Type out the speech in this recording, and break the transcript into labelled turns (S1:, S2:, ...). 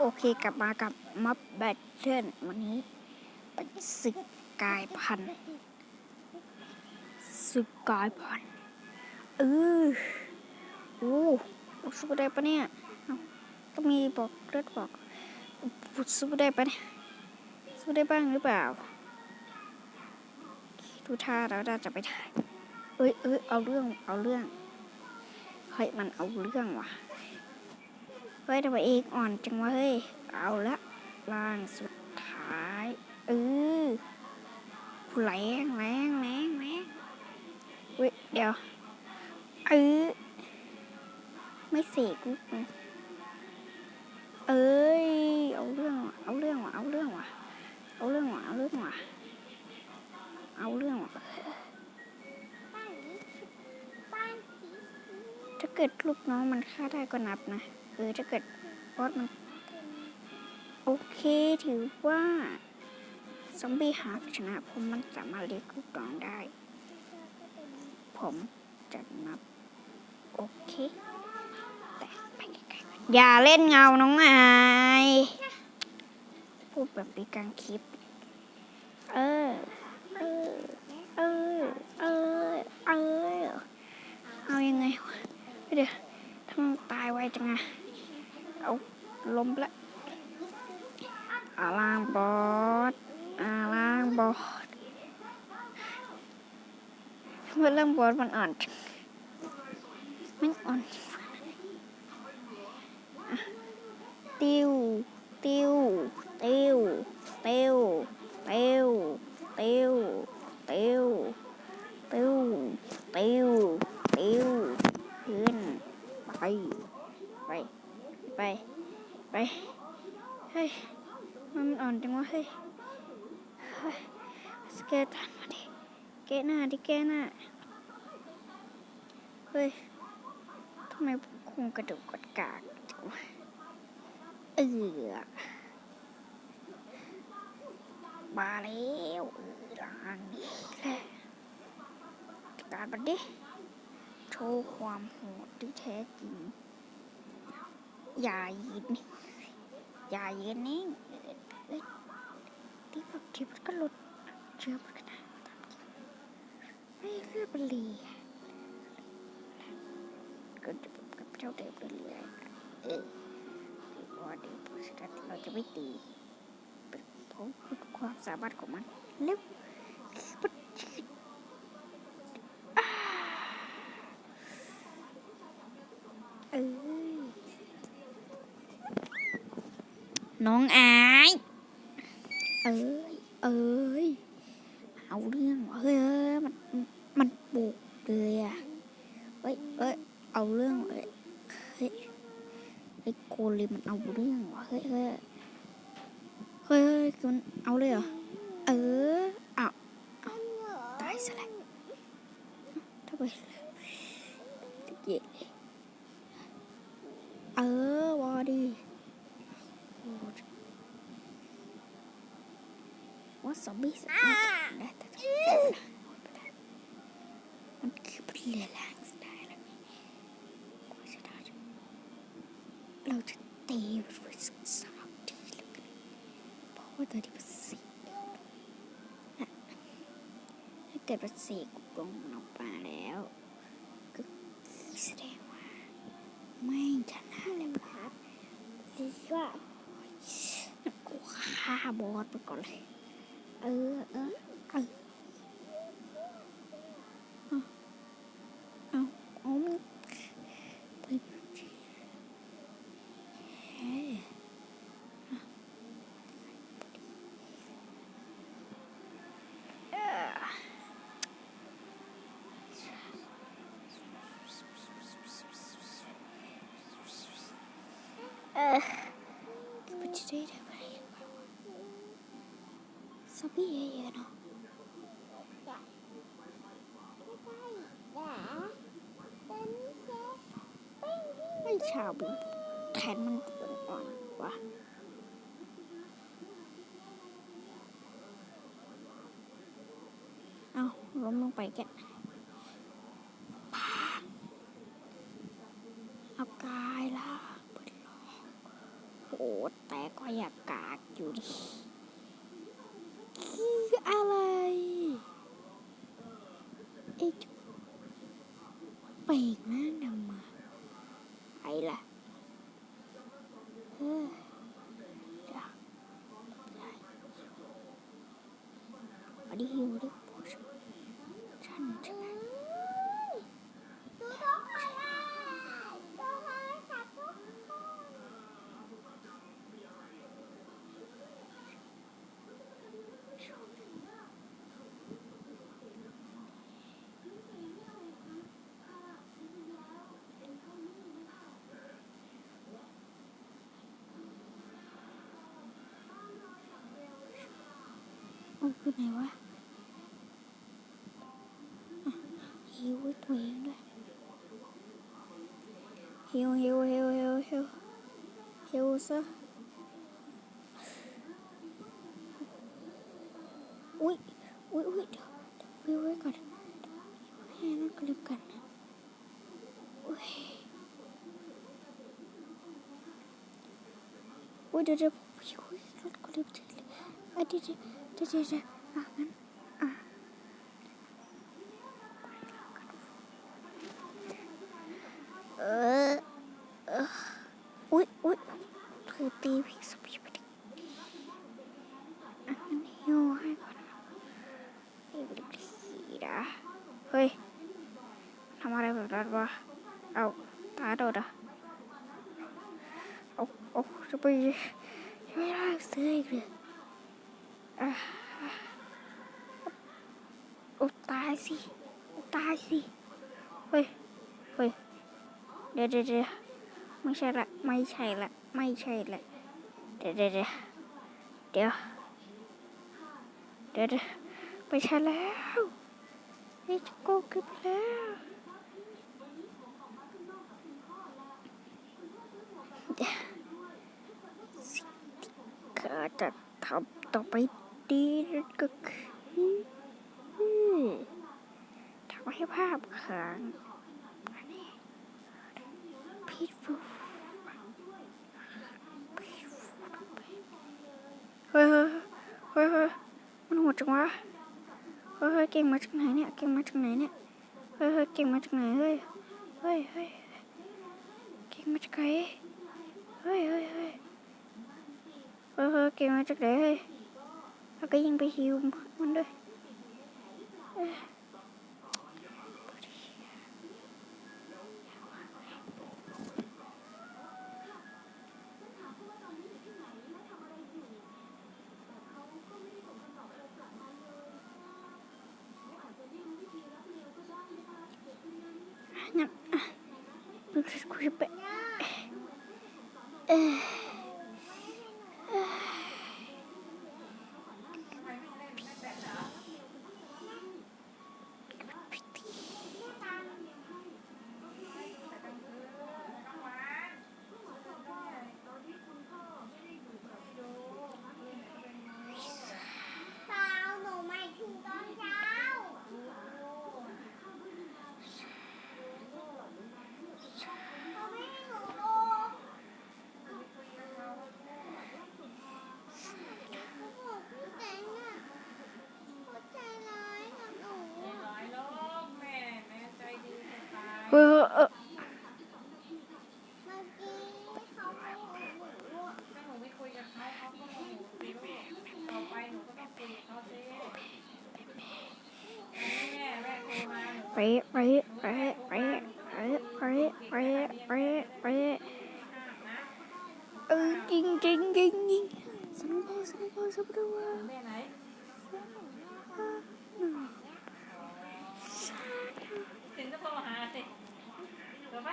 S1: โอเคกลับมากับมัฟแบทเทิลวันนี้เป็นศึกกายพันธุ์ศึกกายพันเออโอ้สู้ได้ปะเนี่ยต้องมีบอกเลือดบอกสู้ได้ปะเนี่ยสู้ได้บ้างหรือเปล่าดูท่าแล้วน่าจะไปถ่ายเอ้ยเอ้ยเอาเรื่องเอาเรื่องเฮ้ยมันเอาเรื่องว่ะ เฮ้ยทำไมเอกอ่อนจังวะเฮ้ย เอาละล่างสุดท้ายเออแรงแรงแรงแรงเว้ยเดี๋ยวเออไม่เสกลูกมึงเอ้ยเอาเรื่องว่ะเอาเรื่องว่ะเอาเรื่องว่ะเอาเรื่องว่ะเอาเรื่องว่ะเอาเรื่องว่ะถ้าเกิดลูกน้องมันฆ่าได้ก็นับนะ เออถ้าเกิดบอสมันโอเคถือว่าซอมบี้หากชนะผมมันสามารถเรียกลูกน้องได้ ผมจะนับ โอเค แต่ไปไกลๆอย่าเล่นเงาน้องอายพูดแบบปีกลางคลิป เออ เออ เออ เออ เออ เอายังไงวะเดี๋ยวทำไมมันตายไวจังอะ เอาล้มไปละอาล่างบอสอาล่างบอสทำไมเริ่มบอสมันอ่อนจังมันอ่อนจังวะอะติ้วติ้วติ้ว ติ้ว ติ้ว ติ้ว ติ้ว ติ้ว ติ้ว ติ้วขึ้นไป ไป ไป ไป เฮ้ย มันอ่อนจังวะเฮ้ย เฮ้ย สเกตันมาดิแกหน้าดิแกหน้าเฮ้ยทำไมคงกระดูกกดกากจังเออมาแล้วเออลางนี้แหละจัดการมันดิโชว์ความโหดที่แท้จริง อย่ายืนนิ่งอย่ายืนนิ่งเอ้ยที่แบบที่มันก็หลุด เชื่อมันก็ได้ไม่เลือกมันลีก็จะแบกับเจ้าเดิมเรื่ยๆเออที่ว่าเดี๋ยวผู้ชนะเราจะไม่ตีเป็นเพราะความสามารถของมันเร็วมันยืดอ่าเออน้องอาย เอ้ย เอ้ย เอาเรื่องว่ะเฮ้ยเฮ้ยมันมันปลุกเลยอะเฮ้ยเฮ้ยเอาเรื่องว่ะเฮ้ยเฮ้ยไอ้โกเลมมันเอาเรื่องว่ะเฮ้ยเฮ้ยเฮ้ยเฮ้ยมันเอาเลยเหรอเออเอาตายซะแล้วทำไมเย็นเลยเออวอดีโอ้ยว่าซอมบี้สา มันคือเป็นเรือล้างสุดท้ายแล้วนี่กว่าจะได้เราจะตีมันไว้สักสามทีแล้วกันเพราะว่าตอนนี้มันสี่ถ้าเกิดมันสี่กุกลงมันออกมาแล้ว ก็แสดงว่า ไม่ชนะเลยครับดีว่ากูฆ่าบอสไปก่อนเลย เออเออ Uh, but today, so be here, you know. ชาวบินแขนมันอ่อนๆวะเอาล้มลงไปแกะเอากายละเปิดลอกโอ้แต่ก็อยากกากอยู่ดิคืออะไรไอ้จุไปอีกนั่งทำมาไอ้ล่ะเออเดี๋ยวได้อันนี้หิวดิผู้ชมฉันจะ
S2: ดูท้องอะไรดูโทรศัพท์ทุกคน
S1: มันคือไหนวะหิวตัวเองด้วยหิวหิวหิวหิวหิวหิวซะอุ้ยอุ้ยอุ้ยเดี๋ยวเดี๋ยววิวไว้ก่อนให้นั่นกลิบกันอุ้ยอุ้ยเดี๋ยวเดี๋ยวอุ้ยนั่นกลิบเฉยเลยอะเดี๋ยว เดี๋ยวเดี๋ยวอะงั้นอะเออเอออุ้ยอุ้ยเธอตีพี่สปีไปดิอะงั้นหิวให้ก่อนนะไอ้บริกีดาเฮ้ยทำอะไรแบบนั้นวะเอาตาโดดอะเอาเอาจะไปไม่ได้ซื้ออีกเลย อะโอ้ตายสิตายสิ เฮ้ย เฮ้ยเดี๋ยวเดี๋ยวเดี๋ยวไม่ใช่ละ ไม่ใช่ละ ไม่ใช่ละ เดี๋ยวเดี๋ยวเดี๋ยวเดี๋ยวเดี๋ยวเดี๋ยวไปใช่แล้วไอ้จะโกงขึ้นไปแล้วเดี๋ยวสิ่งที่ข้าจะทำต่อไปดีนั่นก็คือ ทำให้ภาพค้างพีทฟูเฮ้ยเฮ้ยเฮ้ยเฮ้ยมันโหดจังวะเฮ้ยเฮ้ยเก่งมาจากไหนเนี่ยเก่งมาจากไหนเนี่ยเฮ้ยเฮ้ยเก่งมาจากไหนเฮ้ยเฮ้ยเฮ้ยเก่งมาจากไหนเฮ้ยเฮ้ยเฮ้ยเออเก่งมาจากไหนเฮ้ยแล้วก็ยิงไปฮิวมันด้วย щось купити. เออยิ
S2: งยิงยิ
S3: งยิ
S2: งสนุ
S3: กบอลสนุกบอลสนุ
S1: กบอลถึงจะโทรหาสิเดี๋
S3: ยวไป